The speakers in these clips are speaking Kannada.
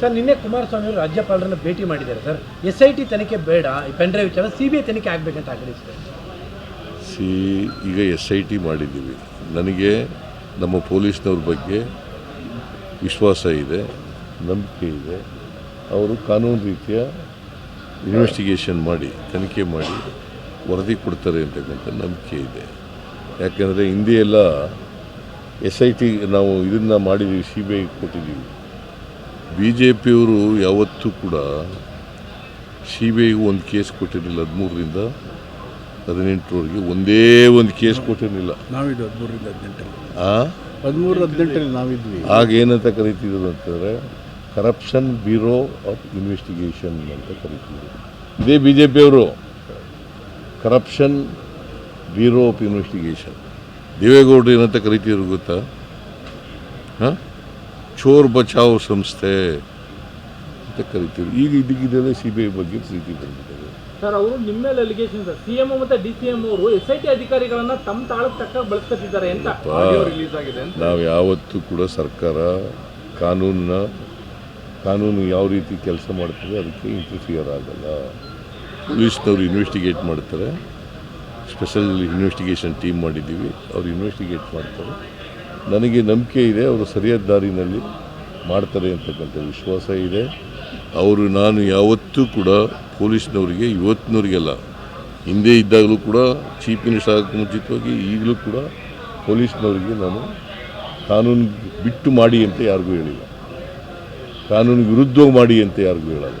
ಸರ್, ನಿನ್ನೆ ಕುಮಾರಸ್ವಾಮಿ ಅವರು ರಾಜ್ಯಪಾಲರನ್ನ ಭೇಟಿ ಮಾಡಿದ್ದಾರೆ ಸರ್. ಎಸ್ ಐ ಟಿ ತನಿಖೆ ಬೇಡ ಪೆನ್ ಡ್ರೈವ್ ವಿಚಾರ ಸಿ ಬಿ ಐ ತನಿಖೆ ಆಗಬೇಕಂತ ಸರ್. ಸಿ, ಈಗ ಎಸ್ ಐ ಟಿ ಮಾಡಿದ್ದೀವಿ. ನನಗೆ ನಮ್ಮ ಪೊಲೀಸ್ನವ್ರ ಬಗ್ಗೆ ವಿಶ್ವಾಸ ಇದೆ, ನಂಬಿಕೆ ಇದೆ. ಅವರು ಕಾನೂನು ರೀತಿಯ ಇನ್ವೆಸ್ಟಿಗೇಷನ್ ಮಾಡಿ, ತನಿಖೆ ಮಾಡಿ ವರದಿ ಕೊಡ್ತಾರೆ ಅಂತಕ್ಕಂಥ ನಂಬಿಕೆ ಇದೆ. ಯಾಕೆಂದರೆ ಹಿಂದೆ ಎಲ್ಲ ಎಸ್ ಐ ಟಿ ನಾವು ಇದನ್ನು ಮಾಡಿದ್ದೀವಿ ಸಿ ಬಿ ಐ ಕೊಟ್ಟಿದ್ದೀವಿ. ಬಿ ಜೆ ಪಿಯವರು ಯಾವತ್ತೂ ಕೂಡ ಸಿ ಬಿ ಐಗೂ ಒಂದು ಕೇಸ್ ಕೊಟ್ಟಿರಲಿಲ್ಲ ಹದಿಮೂರರಿಂದ ಹದಿನೆಂಟರವರೆಗೆ ಒಂದೇ ಒಂದು ಕೇಸ್ ಕೊಟ್ಟಿರಲಿಲ್ಲ. ನಾವಿದ್ದು ಹದಿಮೂರರಿಂದ ಹದಿನೆಂಟರಲ್ಲಿ. ಆ? ಹದಿಮೂರು ಹದಿನೆಂಟರಲ್ಲಿ ನಾವಿದ್ವಿ. ಆಗ ಏನಂತ ಕರಿತಿದ್ರು ಅಂತಂದರೆ ಕರಪ್ಷನ್ ಬ್ಯೂರೋ ಆಫ್ ಇನ್ವೆಸ್ಟಿಗೇಷನ್ ಅಂತ ಕರಿತಿದ್ರು. ಇದೇ ಬಿ ಜೆ ಪಿಯವರು ಕರಪ್ಷನ್ ಬ್ಯೂರೋ ಆಫ್ ಇನ್ವೆಸ್ಟಿಗೇಷನ್ ದೇವೇಗೌಡರು ಏನಂತ ಕರಿತಿದ್ರು ಗೊತ್ತಾ? ಹಾಂ? ಚೋರ್ ಬಚಾವ್ ಸಂಸ್ಥೆ ಅಂತ ಕರಿತೀವಿ. ಈಗ ಇದಕ್ಕಿದ್ದಲ್ಲೇ ಸಿ ಬಿ ಐ ಬಗ್ಗೆ ಸ್ಥಿತಿ ಬಂದಿದ್ದಾರೆ ಸರ್ ಅವರು ನಿಮ್ಮ ಮೇಲೆ ಅಲಿಗೇಷನ್ ಸರ್ ಸಿಎಂ ಮತ್ತೆ ಡಿ ಸಿ ಎಂ ಅವರು ಎಸ್ ಐ ಟಿ ಅಧಿಕಾರಿಗಳನ್ನ ತಮ್ಮ ತಾಳಕ್ಕೆ ತಕ್ಕ ಬಳಸ್ಕೊತಿದ್ದಾರೆ ಅಂತ ರಿಲೀಸ್ ಆಗಿದೆ ನಾವು ಯಾವತ್ತೂ ಕೂಡ ಸರ್ಕಾರ ಕಾನೂನ ಕಾನೂನು ಯಾವ ರೀತಿ ಕೆಲಸ ಮಾಡ್ತದೆ ಅದಕ್ಕೆ ಇಂಟರ್ಫಿಯರ್ ಆಗಲ್ಲ. ಪೊಲೀಸ್ನವರು ಇನ್ವೆಸ್ಟಿಗೇಟ್ ಮಾಡ್ತಾರೆ. ಸ್ಪೆಷಲ್ ಇನ್ವೆಸ್ಟಿಗೇಷನ್ ಟೀಮ್ ಮಾಡಿದ್ದೀವಿ. ಅವ್ರು ಇನ್ವೆಸ್ಟಿಗೇಟ್ ಮಾಡ್ತಾರೆ. ನನಗೆ ನಂಬಿಕೆ ಇದೆ, ಅವರು ಸರಿಯಾದ ದಾರಿನಲ್ಲಿ ಮಾಡ್ತಾರೆ ಅಂತಕ್ಕಂಥ ವಿಶ್ವಾಸ ಇದೆ. ಅವರು ನಾನು ಯಾವತ್ತೂ ಕೂಡ ಪೊಲೀಸ್ನವರಿಗೆ, ಇವತ್ತಿನವರಿಗೆಲ್ಲ, ಹಿಂದೆ ಇದ್ದಾಗಲೂ ಕೂಡ ಚೀಫ್ ಮಿನಿಸ್ಟರ್ ಆಗೋಕ್ಕೆ ಮುಂಚಿತವಾಗಿ, ಈಗಲೂ ಕೂಡ ಪೊಲೀಸ್ನವರಿಗೆ ನಾನು ಕಾನೂನು ಬಿಟ್ಟು ಮಾಡಿ ಅಂತ ಯಾರಿಗೂ ಹೇಳಿಲ್ಲ. ಕಾನೂನು ವಿರುದ್ಧವಾಗಿ ಮಾಡಿ ಅಂತ ಯಾರಿಗೂ ಹೇಳಲ್ಲ.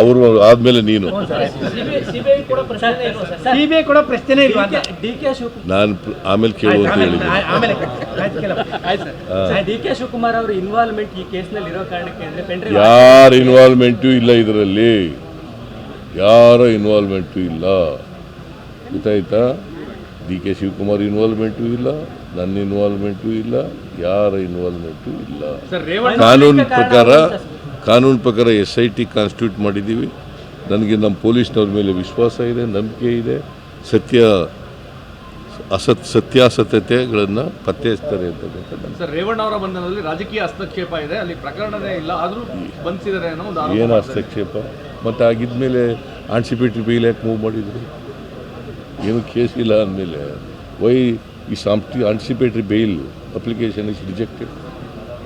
ಅವರು ಆದ್ಮೇಲೆ ನೀನು. ಸಿಬಿಐ ಕೂಡ ಪ್ರಶ್ನೆ ಇಲ್ವಾ ಸರ್ ಸಿ ಕೂಡ ಪ್ರಶ್ನೆನೇ ಇಲ್ವಾ ಅಂತ? ಡಿ ಶಿವಕುಮಾರ್. ನಾನು ಆಮೇಲೆ ಕೇಳು ಅಂತ ಆಮೇಲೆ ಆಮೇಲೆ ಆಯ್ತು ಸರ್. ಡಿ ಕೆ ಶಿವಕುಮಾರ್ ಅವರ ಇನ್ವಾಲ್ವ್ಮೆಂಟ್ ಈ ಕೇಸ್ನಲ್ಲಿ ಇರೋ ಕಾರಣಕ್ಕೆ ಅಂದ್ರೆ ಪೆನ್ ಡ್ರೈವ್ ಯಾರ ಇನ್ವಾಲ್ವ್ಮೆಂಟು ಇಲ್ಲ ಇದರಲ್ಲಿ? ಯಾರ ಇನ್ವಾಲ್ವ್ಮೆಂಟು ಇಲ್ಲ? ಗೊತ್ತಾಯ್ತಾ? ಡಿ ಕೆ ಶಿವಕುಮಾರ್ ಇನ್ವಾಲ್ವ್ಮೆಂಟು ಇಲ್ಲ ನನ್ನ ಇನ್ವಾಲ್ವ್ಮೆಂಟು ಇಲ್ಲ ಯಾರ ಇನ್ವಾಲ್ವ್ಮೆಂಟು ಇಲ್ಲ. ಸರ್ ಕಾನೂನು ಪ್ರಕಾರ ಕಾನೂನು ಪ್ರಕಾರ ಎಸ್ ಐ ಟಿ ಕಾನ್ಸ್ಟಿಟ್ಯೂಟ್ ಮಾಡಿದ್ದೀವಿ. ನನಗೆ ನಮ್ಮ ಪೊಲೀಸ್ನವ್ರ ಮೇಲೆ ವಿಶ್ವಾಸ ಇದೆ ನಂಬಿಕೆ ಇದೆ. ಸತ್ಯ ಅಸತ್ ಸತ್ಯಾಸತ್ಯತೆಗಳನ್ನು ಪತ್ತೆ ಹಚ್ತಾರೆ ಅಂತ ನಂಬಿಕೆ. ಸರ್ ರೇವಣ್ಣ ಅವರ ಬಂಧನದಲ್ಲಿ ರಾಜಕೀಯ ಹಸ್ತಕ್ಷೇಪ ಇದೆ ಅಲ್ಲಿ ಪ್ರಕರಣನೇ ಇಲ್ಲ ಆದರೂ ಬಂಧಿಸಿದ್ದಾರೆ ಅನ್ನೋ ಒಂದು ಆರೋಪ ಏನು ಮಾಡ್ತಾರೆ. ಹಸ್ತಕ್ಷೇಪ? ಮತ್ತು ಆಗಿದ್ಮೇಲೆ ಆನ್ಸಿಪೇಟ್ರಿ ಬೇಲ್ ಯಾಕೆ ಮೂವ್ ಮಾಡಿದ್ರು? ಏನು ಕೇಸ್ ಇಲ್ಲ ಅಂದಮೇಲೆ. ವೈ ಈ ಸಾಂಪ್ಟಿ anticipatory bail application is rejected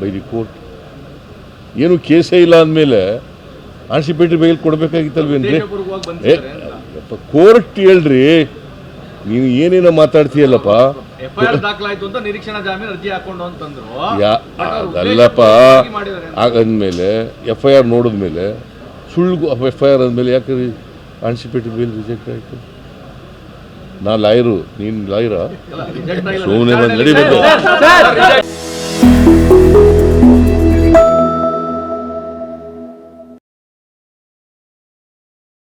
by the court ಏನು ಕೇಸೇ ಇಲ್ಲ ಅಂದಮೇಲೆ ಮೇಲೆ ಬೇಲ್ ಕೊಡಬೇಕಾಗಿತ್ತಲ್ವೇನ್ರಿ ಕೋರ್ಟ್ ಹೇಳ್ರಿ ನೀನು ಏನೇನೋ ಮಾತಾಡ್ತೀಯಲ್ಲಪ್ಪ ಅಲ್ಲಪ್ಪ ಆಗಂದ್ಮೇಲೆ ಎಫ್ ಐ ಆರ್ ನೋಡಿದ್ಮೇಲೆ ಸುಳ್ಳು ಎಫ್ ಐ ಆರ್ ಅಂದಮೇಲೆ ಯಾಕೆ ಆನ್ಸಿಪೇಟೆಡ್ ಬೇಲ್ ರಿಜೆಕ್ಟ್ ಆಯಿತು ನಾ ಲಾಯರು ನೀನು ಲಾಯರಾ ಸುಮ್ಮನೆ ಬಂದು ನಡಿ ಸರ್